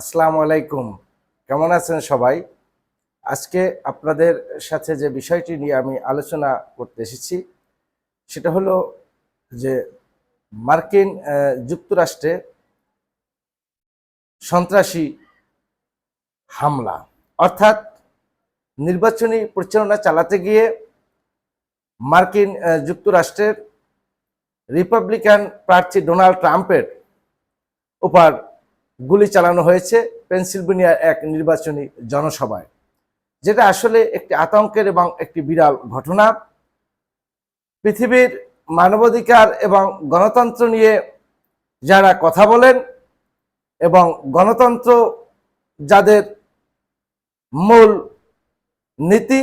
আসসালামু আলাইকুম। কেমন আছেন সবাই? আজকে আপনাদের সাথে যে বিষয়টি নিয়ে আমি আলোচনা করতে এসেছি, সেটা হলো যে মার্কিন যুক্তরাষ্ট্রে সন্ত্রাসী হামলা, অর্থাৎ নির্বাচনী পরিচালনা চালাতে গিয়ে মার্কিন যুক্তরাষ্ট্রের রিপাবলিকান প্রার্থী ডোনাল্ড ট্রাম্পের উপর গুলি চালানো হয়েছে পেনসিলভেনিয়ার এক নির্বাচনী জনসভায়, যেটা আসলে একটি আতঙ্কের এবং একটি বিরাল ঘটনা। পৃথিবীর মানবাধিকার এবং গণতন্ত্র নিয়ে যারা কথা বলেন এবং গণতন্ত্র যাদের মূল নীতি,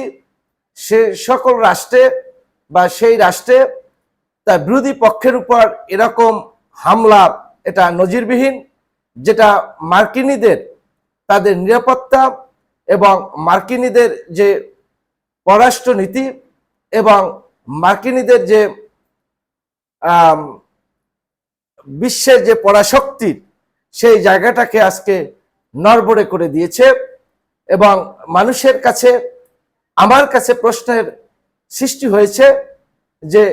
সে সকল রাষ্ট্রে বা সেই রাষ্ট্রে তার বিরোধী পক্ষের উপর এরকম হামলা, এটা নজিরবিহীন। যেটা মার্কিনীদের তাদের নিরাপত্তা এবং মার্কিনীদের যে পররাষ্ট্র নীতি এবং মার্কিনীদের যে বিশ্বের যে পরাশক্তির সেই জায়গাটাকে আজকে নড়বড়ে করে দিয়েছে এবং মানুষের কাছে, আমার কাছে প্রশ্নের সৃষ্টি হয়েছে যে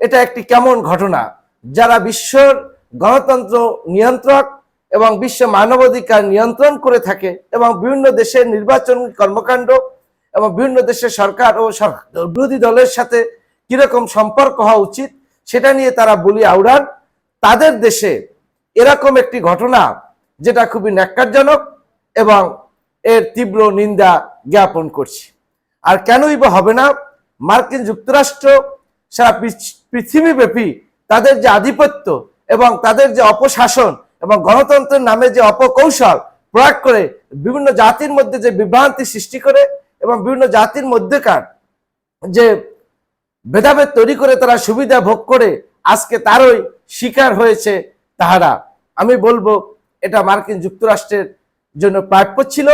এটা একটি কেমন ঘটনা যারা বিশ্বর গণতন্ত্র নিয়ন্ত্রক এবং বিশ্ব মানবাধিকার নিয়ন্ত্রণ করে থাকে এবং বিভিন্ন দেশের নির্বাচন কর্মকাণ্ড এবং বিভিন্ন দেশের সরকার ও বিরোধী দলের সাথে কীরকম সম্পর্ক হওয়া উচিত সেটা নিয়ে তারা বলি আউড়ান। তাদের দেশে এরকম একটি ঘটনা যেটা খুবই ন্যাক্কারজনক এবং এর তীব্র নিন্দা জ্ঞাপন করছি। আর কেনই বা হবে না, মার্কিন যুক্তরাষ্ট্র সারা পৃথিবীব্যাপী তাদের যে আধিপত্য এবং তাদের যে অপশাসন এবং গণতন্ত্রের নামে যে অপকৌশল প্রয়োগ করে বিভিন্ন জাতির মধ্যে যে বিভ্রান্তি সৃষ্টি করে এবং বিভিন্ন জাতির মধ্যেকার যে ভেদাভেদ তৈরি করে তারা সুবিধা ভোগ করে আজকে তারই শিকার হয়েছে তাহারা। আমি বলব, এটা মার্কিন যুক্তরাষ্ট্রের জন্য প্রাপ্য ছিল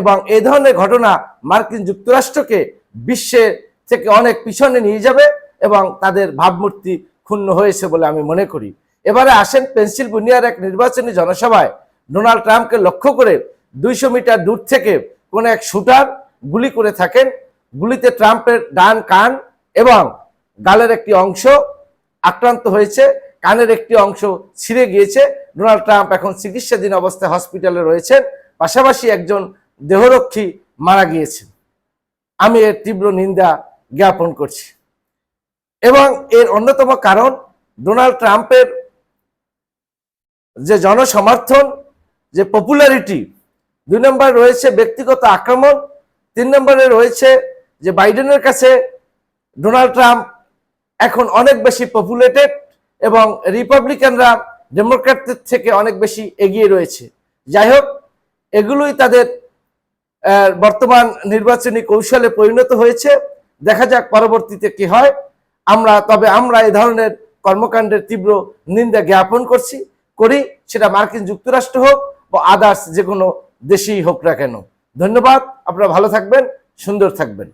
এবং এই ধরনের ঘটনা মার্কিন যুক্তরাষ্ট্রকে বিশ্বের থেকে অনেক পিছনে নিয়ে যাবে এবং তাদের ভাবমূর্তি ক্ষুণ্ণ হয়েছে বলে আমি মনে করি। এবারে আসেন পেনসিলভেনিয়ার এক নির্বাচনী জনসভায়। ডোনাল্ড ট্রাম্পকে লক্ষ্য করে দুইশো মিটার দূর থেকে কোন এক শুটার গুলি করে থাকেন। গুলিতে ট্রাম্পের ডান কান এবং গালের একটি অংশ আক্রান্ত হয়েছে। কানের একটি অংশ ছিঁড়ে গিয়েছে। ডোনাল্ড ট্রাম্প এখন চিকিৎসাধীন অবস্থায় হসপিটালে রয়েছেন। পাশাপাশি একজন দেহরক্ষী মারা গিয়েছেন। আমি এর তীব্র নিন্দা জ্ঞাপন করছি। এবং এর অন্যতম কারণ, ডোনাল্ড ট্রাম্পের যে জনসমর্থন, যে পপুলারিটি দুই নম্বর রয়েছে ব্যক্তিগত আক্রমণ, তিন নম্বরে রয়েছে যে বাইডেনের কাছে ডোনাল্ড ট্রাম্প এখন অনেক বেশি পপুলেটেড এবং রিপাবলিকানরা ডেমোক্র্যাটদের থেকে অনেক বেশি এগিয়ে রয়েছে। যাই হোক, এগুলোই তাদের বর্তমান নির্বাচনী কৌশলে পরিণত হয়েছে। দেখা যাক পরবর্তীতে কি হয়। আমরা, তবে আমরা এই ধরনের কর্মকাণ্ডের তীব্র নিন্দা জ্ঞাপন করছি। করি, সেটা মার্কিন যুক্তরাষ্ট্র হোক বা আদার্স যে কোনো দেশেই হোক না কেন। ধন্যবাদ, আপনারা ভালো থাকবেন, সুন্দর থাকবেন।